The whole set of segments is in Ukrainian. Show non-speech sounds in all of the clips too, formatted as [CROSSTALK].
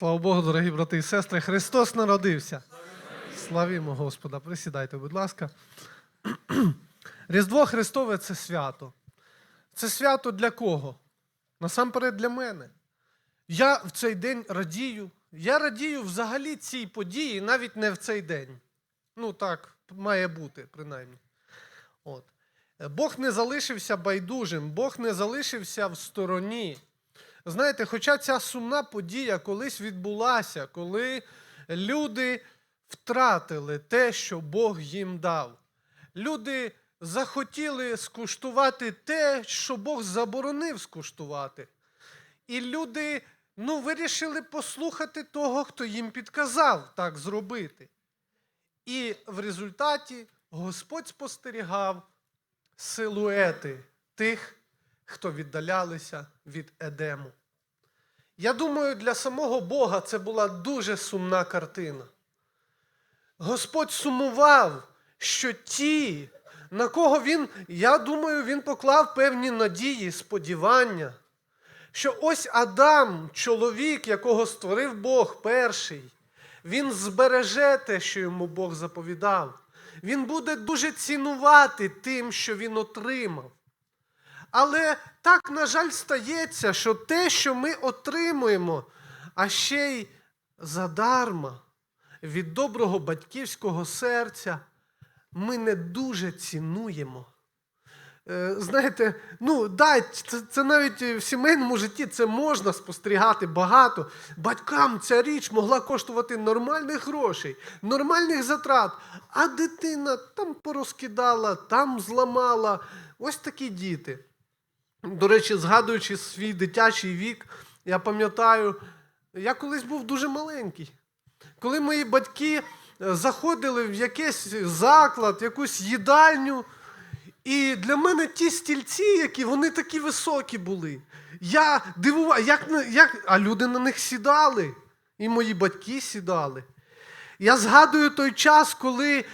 Слава Богу, дорогі брати і сестри, Христос народився. Славімо Господа. Присідайте, будь ласка. [CLEARS THROAT] Різдво Христове це свято. Це свято для кого? Насамперед для мене. Я в цей день радію. Я радію взагалі цій події, навіть не в цей день. Ну так, має бути, принаймні. От. Бог не залишився байдужим, Бог не залишився в стороні. Знаєте, хоча ця сумна подія колись відбулася, коли люди втратили те, що Бог їм дав. Люди захотіли скуштувати те, що Бог заборонив скуштувати. І люди ну, вирішили послухати того, хто їм підказав так зробити. І в результаті Господь спостерігав силуети тих, хто віддалялися від Едему. Я думаю, для самого Бога це була дуже сумна картина. Господь сумував, що ті, на кого він, я думаю, він поклав певні надії, сподівання, що ось Адам, чоловік, якого створив Бог перший, він збереже те, що йому Бог заповідав. Він буде дуже цінувати тим, що він отримав. Але так, на жаль, стається, що те, що ми отримуємо, а ще й задарма від доброго батьківського серця, ми не дуже цінуємо. Е, Знаєте, ну да, це, це навіть в сімейному житті це можна спостерігати багато. Батькам ця річ могла коштувати нормальних грошей, нормальних затрат, а дитина там порозкидала, там зламала. Ось такі діти. До речі, згадуючи свій дитячий вік, я пам'ятаю, я колись був дуже маленький. Коли мої батьки е, заходили в якийсь заклад, якусь їдальню, і для мене ті стільці, які вони такі високі були. Я дивував, як, як, а люди на них сідали, і мої батьки сідали. Я згадую той час, коли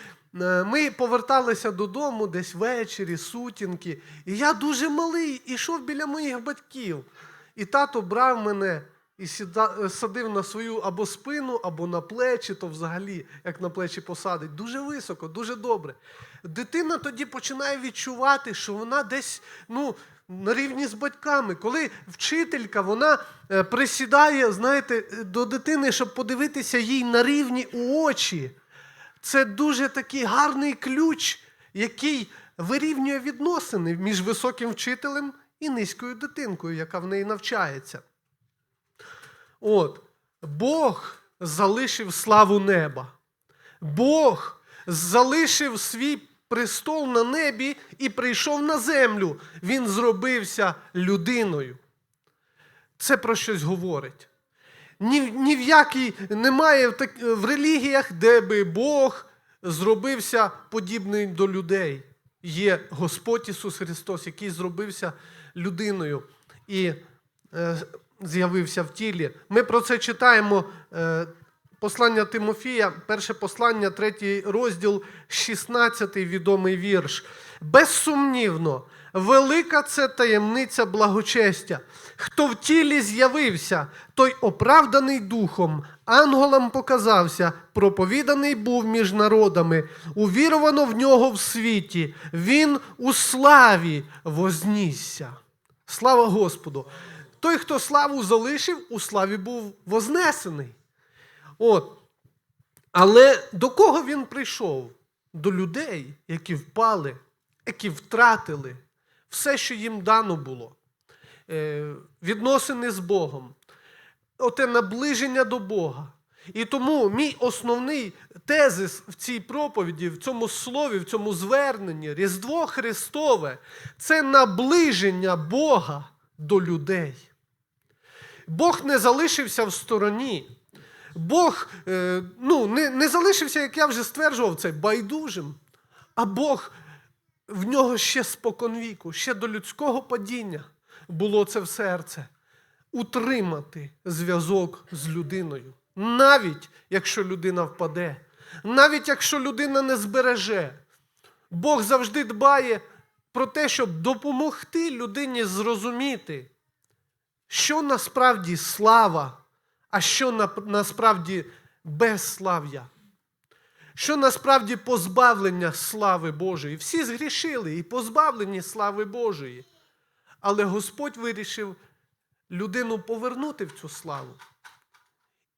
ми поверталися додому десь ввечері, сутінки, і я дуже малий ішов біля моїх батьків. І тато брав мене і е, садив на свою або спину, або на плечі, то взагалі, як на плечі посадить. Дуже високо, дуже добре. Дитина тоді починає відчувати, що вона десь ну, на рівні з батьками. Коли вчителька вона е, присідає, знаєте, е, до дитини, щоб подивитися їй на рівні у очі. Це дуже такий гарний ключ, який вирівнює відносини між високим вчителем і низькою дитинкою, яка в неї навчається. От, Бог залишив славу неба. Бог залишив свій престол на небі і прийшов на землю. Він зробився людиною. Це про щось говорить. Ні, ні в якій немає в, так, в релігіях, де би Бог зробився подібний до людей. Є Господь Ісус Христос, який зробився людиною і е, з'явився в тілі. Ми про це читаємо е, послання Тимофія, перше послання, третій розділ, 16 відомий вірш. Безсумнівно, велика це таємниця благочестя. Хто в тілі з'явився, той оправданий духом, ангелам показався, проповіданий був між народами, увірувано в нього в світі, він у славі вознісся. Слава Господу! Той, хто славу залишив, у славі був вознесений. От. Але до кого він прийшов? До людей, які впали, які втратили все, що їм дано було. Е, відносини з Богом, оте наближення до Бога. І тому мій основний тезис в цій проповіді, в цьому слові, в цьому зверненні, Різдво Христове це наближення Бога до людей. Бог не залишився в стороні. Бог е, ну, не, не залишився, як я вже стверджував, це байдужим. А Бог в нього ще споконвіку, ще до людського падіння було це в серце. Утримати зв'язок з людиною. Навіть якщо людина впаде, навіть якщо людина не збереже. Бог завжди дбає про те, щоб допомогти людині зрозуміти, що насправді слава, а що насправді безслав'я. Що насправді позбавлення слави Божої. Всі згрішили і позбавлені слави Божої. Але Господь вирішив людину повернути в цю славу.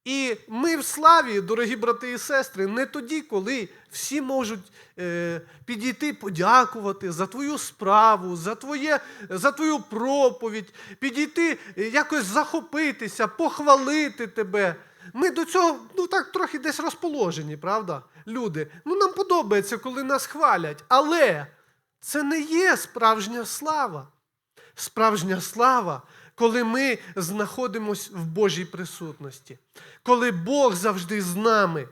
І ми в славі, дорогі брати і сестри, не тоді, коли всі можуть е, підійти подякувати за твою справу, за, твоє, за твою проповідь, підійти е, якось захопитися, похвалити тебе. Ми до цього ну так трохи десь розположені, правда? Люди. Ну нам подобається, коли нас хвалять. Але це не є справжня слава. Справжня слава, коли ми знаходимося в Божій присутності, коли Бог завжди з нами.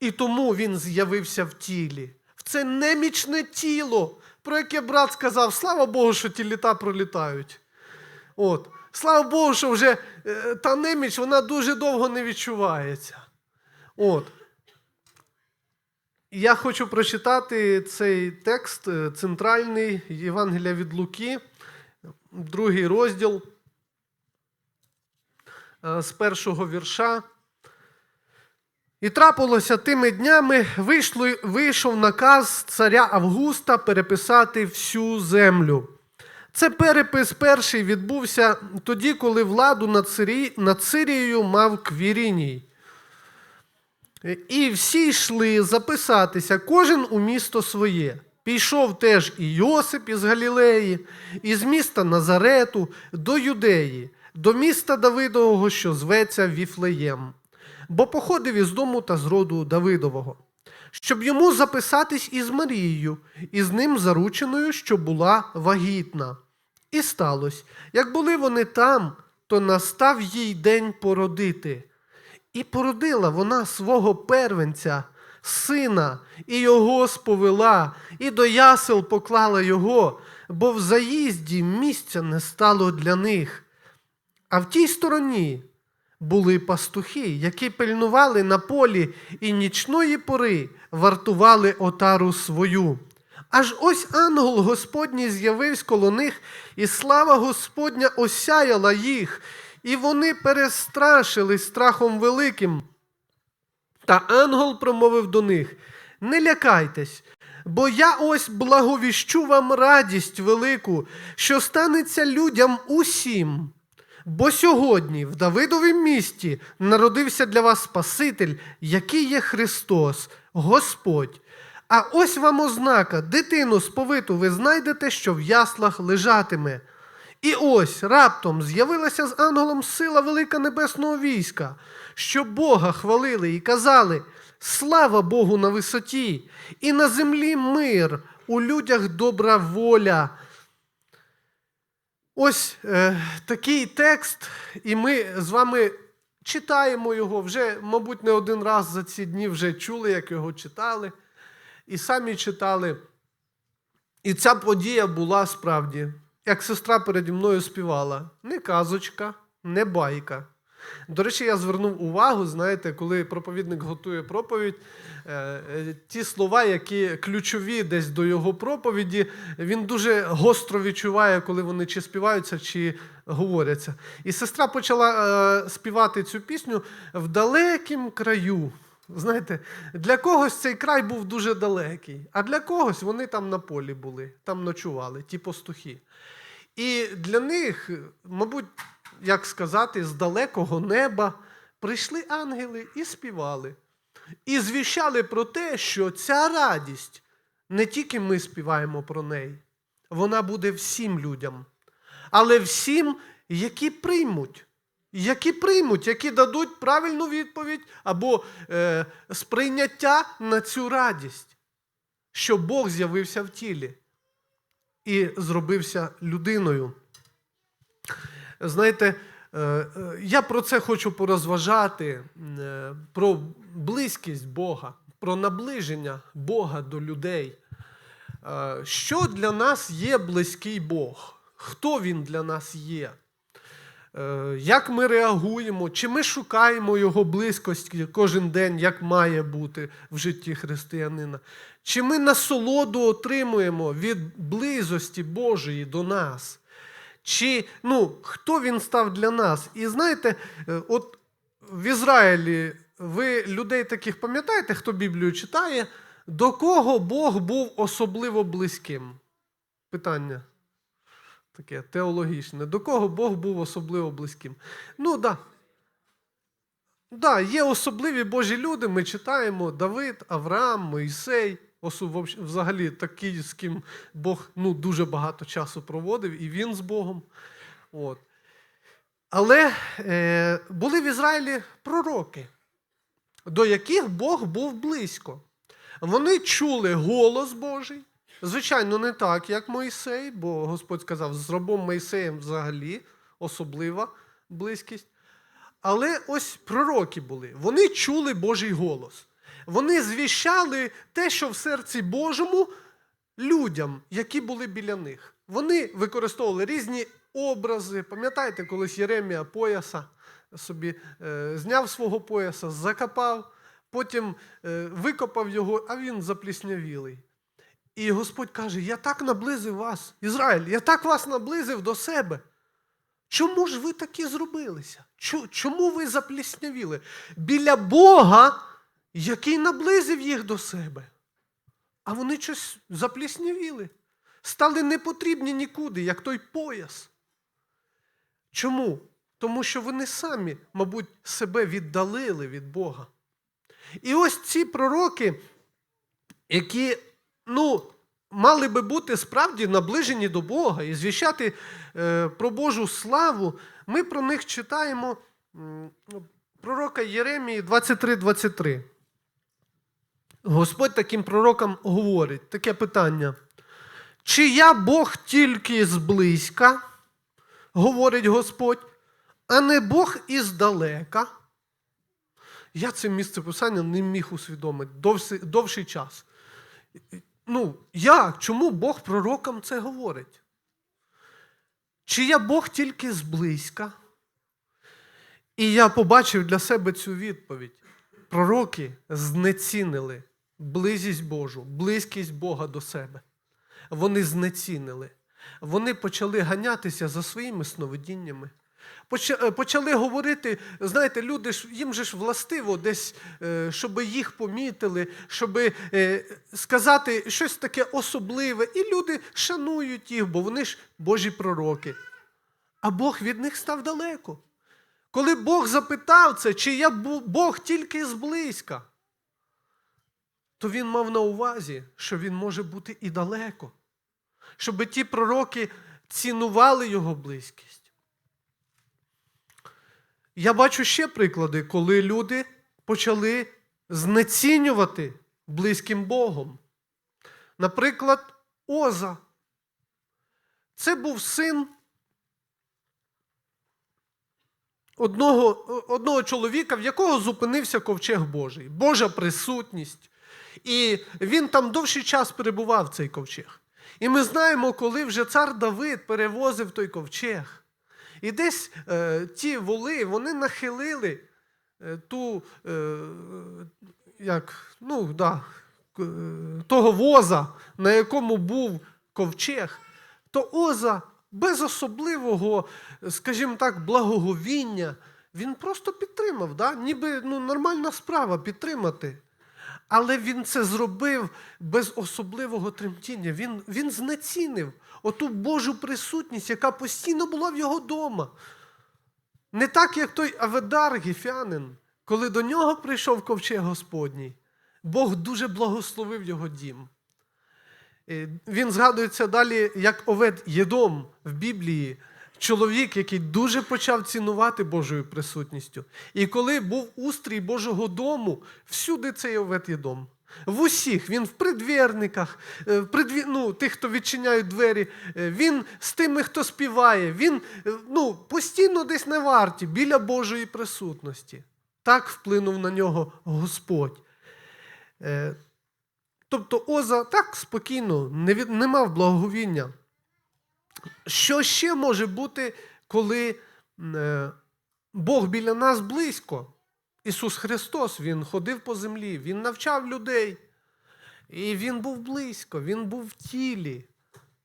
І тому Він з'явився в тілі. В це немічне тіло, про яке брат сказав, слава Богу, що ті літа пролітають. От. Слава Богу, що вже е, та неміч вона дуже довго не відчувається. От. Я хочу прочитати цей текст е, центральний Євангелія від Луки, другий розділ е, з першого вірша. І трапилося тими днями, вийшло, вийшов наказ царя Августа переписати всю землю. Це перепис перший відбувся тоді, коли владу над, Сирі... над Сирією мав Квіріній. І всі йшли записатися, кожен у місто своє. Пішов теж і Йосип із Галілеї, із міста Назарету до Юдеї, до міста Давидового, що зветься Віфлеєм, бо походив із дому та з роду Давидового, щоб йому записатись із Марією, і з ним зарученою, що була вагітна. І сталося, як були вони там, то настав їй день породити. І породила вона свого первенця, сина, і його сповела, і до ясел поклала його, бо в заїзді місця не стало для них. А в тій стороні були пастухи, які пильнували на полі і нічної пори вартували отару свою. Аж ось ангел Господній з'явився коло них, і слава Господня осяяла їх, і вони перестрашились страхом великим. Та ангел промовив до них: Не лякайтесь, бо я ось благовіщу вам радість велику, що станеться людям усім. Бо сьогодні в Давидовім місті народився для вас Спаситель, який є Христос, Господь. А ось вам ознака, дитину сповиту ви знайдете, що в яслах лежатиме. І ось раптом з'явилася з ангелом сила велика небесного війська, що Бога хвалили і казали: Слава Богу на висоті, і на землі мир, у людях добра воля. Ось е, такий текст, і ми з вами читаємо його вже, мабуть, не один раз за ці дні вже чули, як його читали, і самі читали. І ця подія була справді, як сестра переді мною співала, не казочка, не байка. До речі, я звернув увагу, знаєте, коли проповідник готує проповідь, е, е, ті слова, які ключові десь до його проповіді, він дуже гостро відчуває, коли вони чи співаються, чи говоряться. І сестра почала е, співати цю пісню в далекім краю. Знаєте, для когось цей край був дуже далекий, а для когось вони там на полі були, там ночували, ті пастухи. І для них, мабуть, як сказати, з далекого неба прийшли ангели і співали. І звіщали про те, що ця радість не тільки ми співаємо про неї, вона буде всім людям, але всім, які приймуть. Які приймуть, які дадуть правильну відповідь або е, сприйняття на цю радість, що Бог з'явився в тілі і зробився людиною. Знаєте, е, е, я про це хочу порозважати, е, про близькість Бога, про наближення Бога до людей. Що для нас є близький Бог? Хто він для нас є? Як ми реагуємо? Чи ми шукаємо Його близькості кожен день, як має бути в житті християнина? Чи ми насолоду отримуємо від близості Божої до нас? Чи ну, хто він став для нас? І знаєте, от в Ізраїлі ви людей таких пам'ятаєте, хто Біблію читає, до кого Бог був особливо близьким? Питання таке теологічне. До кого Бог був особливо близьким? Ну. Да. Да, є особливі Божі люди, ми читаємо Давид, Авраам, Моїсей, взагалі такі, з ким Бог ну, дуже багато часу проводив, і він з Богом. От. Але е, були в Ізраїлі пророки, до яких Бог був близько. Вони чули голос Божий. Звичайно, не так, як Моїсей, бо Господь сказав, з рабом Моїсеєм взагалі особлива близькість. Але ось пророки були. Вони чули Божий голос. Вони звіщали те, що в серці Божому людям, які були біля них. Вони використовували різні образи. Пам'ятаєте, колись Єремія пояса собі е, зняв свого пояса, закопав, потім е, викопав його, а він запліснявілий. І Господь каже: Я так наблизив вас, Ізраїль, я так вас наблизив до себе. Чому ж ви такі зробилися? Чому ви запліснявіли? Біля Бога, який наблизив їх до себе. А вони щось запліснявіли, стали непотрібні нікуди, як той пояс. Чому? Тому що вони самі, мабуть, себе віддалили від Бога. І ось ці пророки, які, ну, мали би бути справді наближені до Бога і звіщати е, про Божу славу, ми про них читаємо ну, пророка Єремії 23-23. Господь таким пророкам говорить таке питання. Чи я Бог тільки зблизька, говорить Господь, а не Бог іздалека? Я це місце писання не міг усвідомити довший час. Ну, як? Чому Бог пророкам це говорить? Чи я Бог тільки зблизька? І я побачив для себе цю відповідь. Пророки знецінили близість Божу, близькість Бога до себе. Вони знецінили. Вони почали ганятися за своїми сновидіннями. Е, Почали говорити, знаєте, люди їм же ж властиво десь, е, щоб їх помітили, щоб е, сказати щось таке особливе. І люди шанують їх, бо вони ж Божі пророки. А Бог від них став далеко. Коли Бог запитав це, чи я Бог тільки зблизька, то він мав на увазі, що він може бути і далеко. Щоб ті пророки цінували його близькість. Я бачу ще приклади, коли люди почали знецінювати близьким Богом. Наприклад, Оза. Це був син одного, одного чоловіка, в якого зупинився ковчег Божий, Божа присутність. І він там довший час перебував цей ковчег. І ми знаємо, коли вже цар Давид перевозив той ковчег. І десь е, ті воли вони нахилили е, ту, е, як, ну, да, е, того воза, на якому був ковчег, то Оза без особливого, скажімо так, благоговіння, він просто підтримав. Да? Ніби ну, нормальна справа підтримати. Але він це зробив без особливого тремтіння. Він, він знецінив оту Божу присутність, яка постійно була в його дома. Не так, як той Аведар Гефянин, коли до нього прийшов ковчег Господній, Бог дуже благословив його дім. Е, Він згадується далі як Овед Єдом в Біблії, чоловік, який дуже почав цінувати Божою присутністю. І коли був устрій Божого дому, всюди цей Овед Єдом. В усіх, він в предвірниках, е, в предві... ну, тих, хто відчиняють двері, е, він з тими, хто співає, він е, ну, постійно десь на варті, біля Божої присутності. Так вплинув на нього Господь. Тобто Оза так спокійно, не, від, не мав благоговіння. Що ще може бути, коли е, Бог біля нас близько? Ісус Христос, Він ходив по землі, Він навчав людей. І Він був близько, Він був в тілі.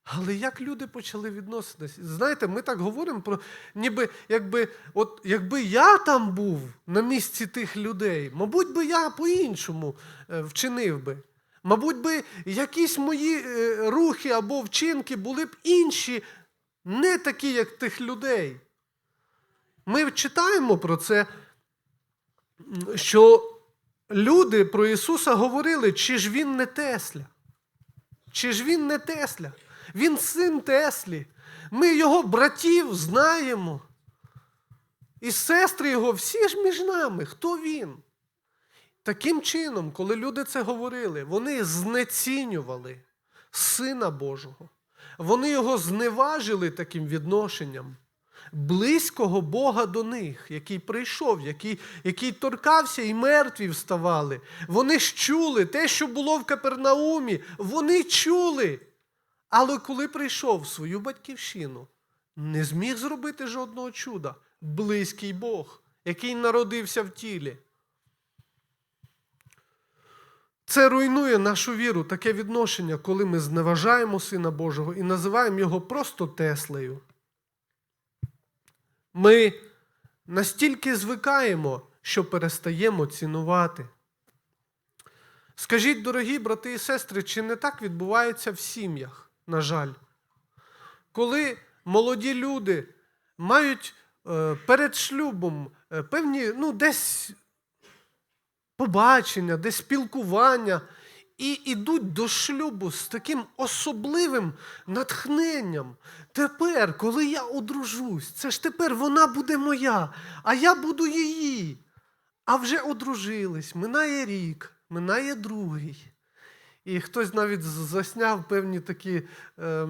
Але як люди почали відноситись? Знаєте, ми так говоримо про ніби якби, от якби я там був на місці тих людей, мабуть би я по-іншому е, вчинив би. Мабуть би, якісь мої е, рухи або вчинки були б інші, не такі, як тих людей. Ми читаємо про це, що люди про Ісуса говорили, чи ж він не Тесля? Чи ж він не Тесля? Він син Теслі. Ми його братів знаємо. І сестри його всі ж між нами. Хто він? Таким чином, коли люди це говорили, вони знецінювали Сина Божого. Вони його зневажили таким відношенням. Близького Бога до них, який прийшов, який, який торкався і мертві вставали. Вони ж чули те, що було в Капернаумі, вони чули. Але коли прийшов в свою батьківщину, не зміг зробити жодного чуда. Близький Бог, який народився в тілі. Це руйнує нашу віру, таке відношення, коли ми зневажаємо Сина Божого і називаємо його просто Теслею. Ми настільки звикаємо, що перестаємо цінувати. Скажіть, дорогі брати і сестри, чи не так відбувається в сім'ях, на жаль? Коли молоді люди мають е, перед шлюбом е, певні, ну, десь побачення, десь спілкування, і йдуть до шлюбу з таким особливим натхненням. Тепер, коли я одружусь, це ж тепер вона буде моя, а я буду її. А вже одружились, минає рік, минає другий. І хтось навіть засняв певні такі е, е,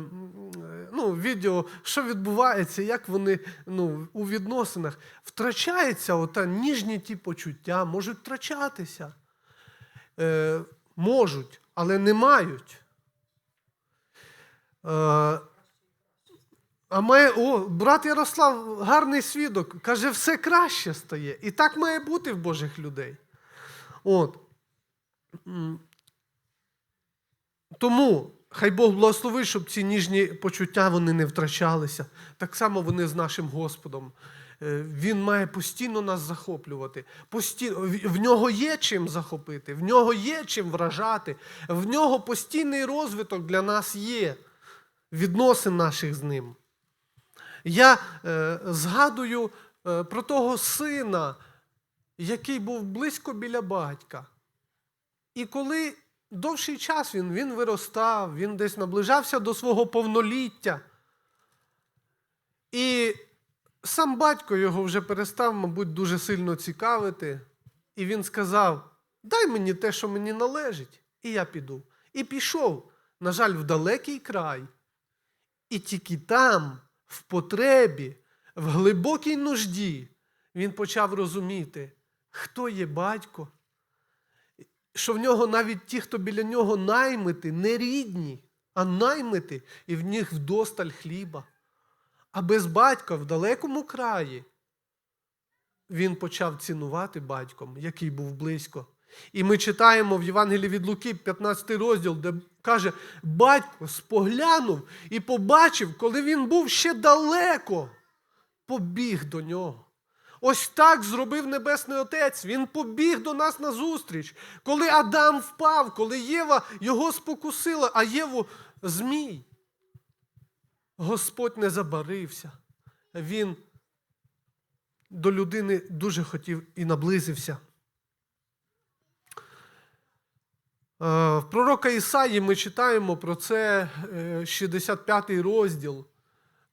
ну, відео, що відбувається, як вони ну, у відносинах. Втрачається ота ніжні ті почуття, можуть втрачатися. Е, можуть, але не мають. Е, а має, о, брат Ярослав гарний свідок, каже, все краще стає. І так має бути в Божих людей. От. Тому хай Бог благословить, щоб ці ніжні почуття вони не втрачалися. Так само вони з нашим Господом. Е, Він має постійно нас захоплювати. Постійно, в нього є чим захопити, в нього є чим вражати, в нього постійний розвиток для нас є, відносин наших з ним. Я е, згадую е, про того сина, який був близько біля батька. І коли довший час він, він виростав, він десь наближався до свого повноліття. І сам батько його вже перестав, мабуть, дуже сильно цікавити. І він сказав: дай мені те, що мені належить, і я піду. І пішов, на жаль, в далекий край. І тільки там, в потребі, в глибокій нужді, він почав розуміти, хто є батько, що в нього навіть ті, хто біля нього наймити, не рідні, а наймити, і в них вдосталь хліба. А без батька в далекому краї він почав цінувати батьком, який був близько. І ми читаємо в Євангелії від Луки, 15 розділ, де каже, батько споглянув і побачив, коли він був ще далеко, побіг до нього. Ось так зробив Небесний Отець. Він побіг до нас на зустріч. Коли Адам впав, коли Єва його спокусила, а Єву змій. Господь не забарився. Він до людини дуже хотів і наблизився. Е, В пророка Ісаї ми читаємо про це е, 65-й розділ.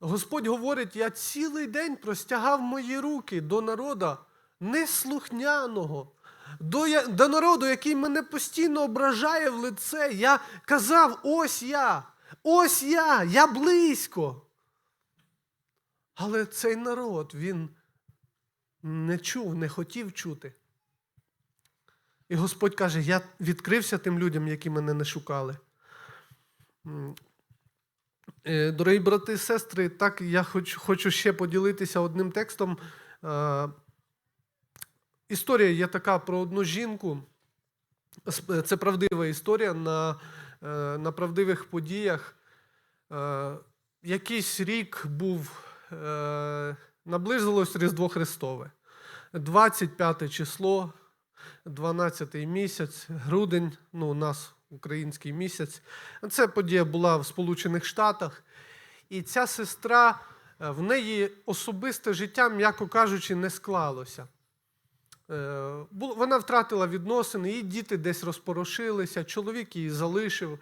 Господь говорить: я цілий день простягав мої руки до народа неслухняного, до, до народу, який мене постійно ображає в лице. Я казав: ось я, ось я, я близько. Але цей народ, він не чув, не хотів чути. І Господь каже: я відкрився тим людям, які мене не шукали. Е, Дорогі брати і сестри, так я хочу, хочу ще поділитися одним текстом. Е, Історія є така про одну жінку. Це правдива історія на, е, на правдивих подіях. Е, якийсь рік був, е, наблизилось Різдво Христове. 25 число, 12 місяць, грудень, ну, у нас український місяць. Це подія була в Сполучених Штатах. І ця сестра, е, в неї особисте життя, м'яко кажучи, не склалося. Е, Вона втратила відносини, її діти десь розпорошилися, чоловік її залишив.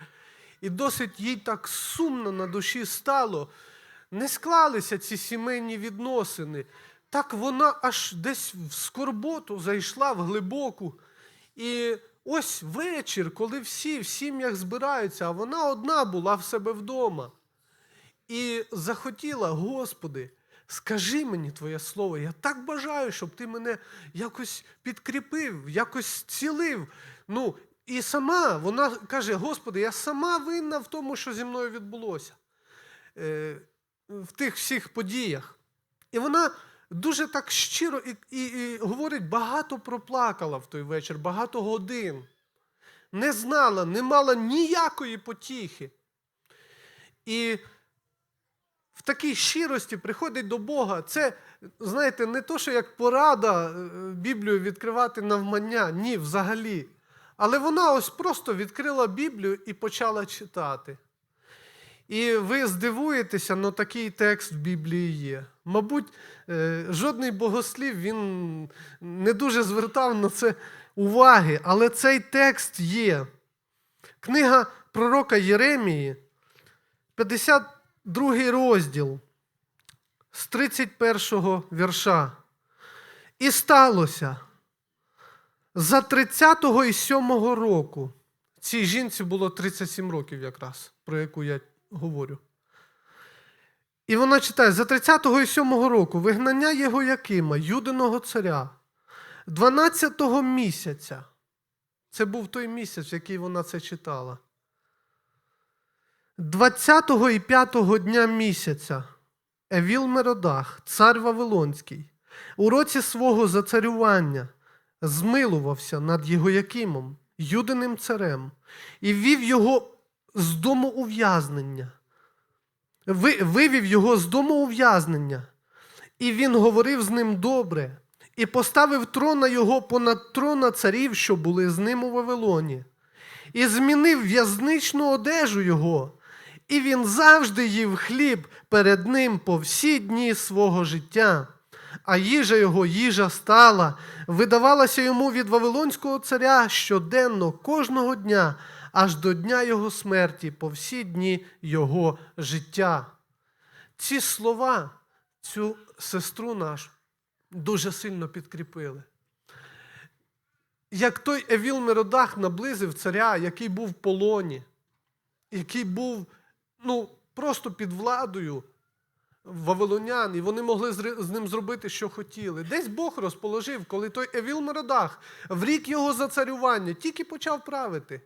І досить їй так сумно на душі стало. Не склалися ці сімейні відносини. Так вона аж десь в скорботу зайшла в глибоку. І ось вечір, коли всі в сім'ях збираються, а вона одна була в себе вдома. І захотіла, Господи, скажи мені Твоє слово. Я так бажаю, щоб ти мене якось підкріпив, якось цілив. Ну, і сама вона каже: Господи, я сама винна в тому, що зі мною відбулося е, в тих всіх подіях. І вона дуже так щиро і, і, і говорить, багато проплакала в той вечір, багато годин. Не знала, не мала ніякої потіхи. І в такій щирості приходить до Бога. Це, знаєте, не то, що як порада е, Біблію відкривати навмання, ні, взагалі. Але вона ось просто відкрила Біблію і почала читати. І ви здивуєтеся, але такий текст в Біблії є. Мабуть, е, жодний богослів він не дуже звертав на це уваги, але цей текст є. Книга пророка Єремії, 52 розділ з 31 вірша. І сталося за 30-го і 7-го року. Цій жінці було 37 років якраз, про яку я говорю. І вона читає: за 30-го і 7-го року вигнання Єгоякима, юдиного царя, 12-го місяця. Це був той місяць, в який вона це читала. 20-го і 5-го дня місяця Евіл Меродах, цар Вавилонський, у році свого зацарювання змилувався над Єгоякимом, юдиним царем, і ввів його з дому ув'язнення. Ви- Вивів його з дому ув'язнення, і він говорив з ним добре, і поставив трона його понад трона царів, що були з ним у Вавилоні, і змінив в'язничну одежу його, і він завжди їв хліб перед ним по всі дні свого життя. А їжа його, їжа стала, видавалася йому від Вавилонського царя щоденно, кожного дня, аж до дня його смерті, по всі дні його життя. Ці слова цю сестру нашу дуже сильно підкріпили. Як той Евіл Меродах наблизив царя, який був в полоні, який був ну, просто під владою вавилонян, і вони могли з ним зробити, що хотіли. Десь Бог розположив, коли той Евіл Меродах в рік його зацарювання тільки почав правити,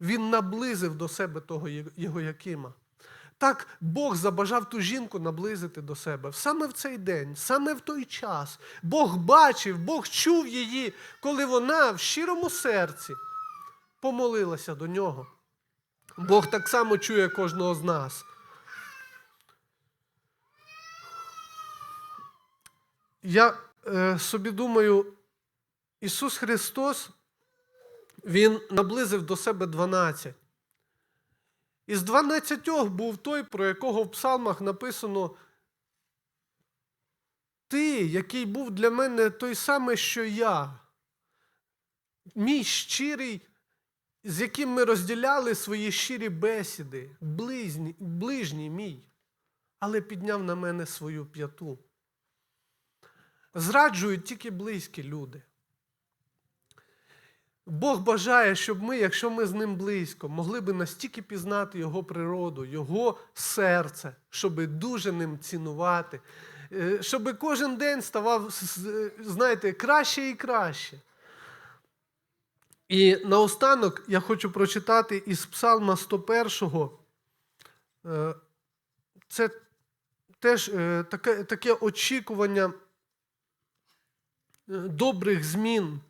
він наблизив до себе того Єгоякима. Так Бог забажав ту жінку наблизити до себе саме в цей день, саме в той час. Бог бачив, Бог чув її, коли вона в щирому серці помолилася до нього. Бог так само чує кожного з нас. Я е, собі думаю, Ісус Христос, Він наблизив до себе 12. Із 12 був той, про якого в псалмах написано Ти, який був для мене той самий, що я, мій щирий, з яким ми розділяли свої щирі бесіди, ближній, ближній мій, але підняв на мене свою п'яту. Зраджують тільки близькі люди. Бог бажає, щоб ми, якщо ми з ним близько, могли би настільки пізнати Його природу, Його серце, щоб дуже ним цінувати, е, щоб кожен день ставав, знаєте, краще і краще. І наостанок я хочу прочитати із Псалма 101. Е, Це теж е, таке, таке очікування добрих змін.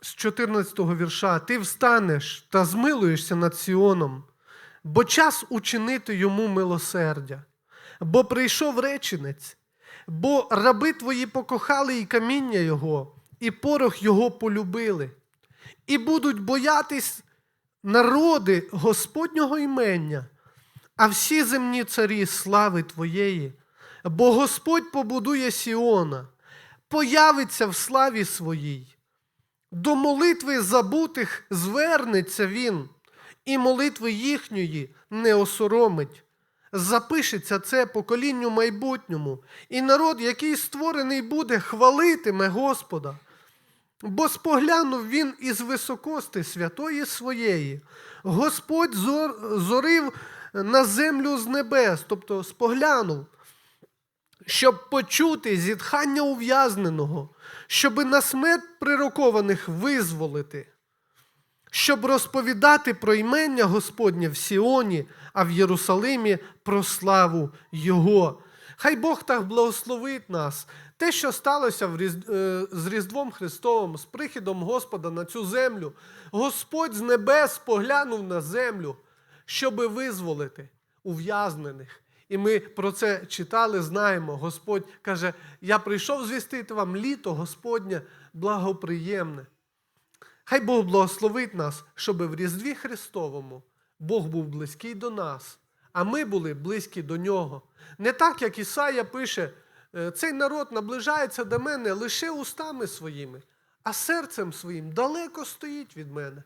З 14 вірша, ти встанеш та змилуєшся над Сіоном, бо час учинити йому милосердя, бо прийшов реченець, бо раби твої покохали і каміння його, і порох його полюбили, і будуть боятись народи Господнього імення, а всі земні царі слави Твоєї, бо Господь побудує Сіона, появиться в славі своїй. До молитви забутих звернеться він, і молитви їхньої не осоромить. Запишеться це поколінню майбутньому, і народ, який створений буде, хвалитиме Господа. Бо споглянув він із високости святої своєї. Господь зор- зорив на землю з небес, тобто споглянув, щоб почути зітхання ув'язненого, щоби смерть прирокованих визволити, щоб розповідати про імення Господнє в Сіоні, а в Єрусалимі про славу Його. Хай Бог так благословить нас. Те, що сталося е, з Різдвом Христовим, з прихідом Господа на цю землю, Господь з небес поглянув на землю, щоби визволити ув'язнених. І ми про це читали, знаємо. Господь каже: Я прийшов звістити вам літо Господнє благоприємне. Хай Бог благословить нас, щоб в Різдві Христовому Бог був близький до нас, а ми були близькі до Нього. Не так, як Ісая пише, «Е, цей народ наближається до мене лише устами своїми, а серцем своїм далеко стоїть від мене.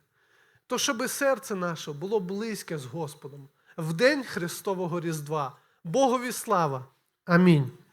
То щоби серце наше було близьке з Господом в день Христового Різдва. Богові слава. Амінь.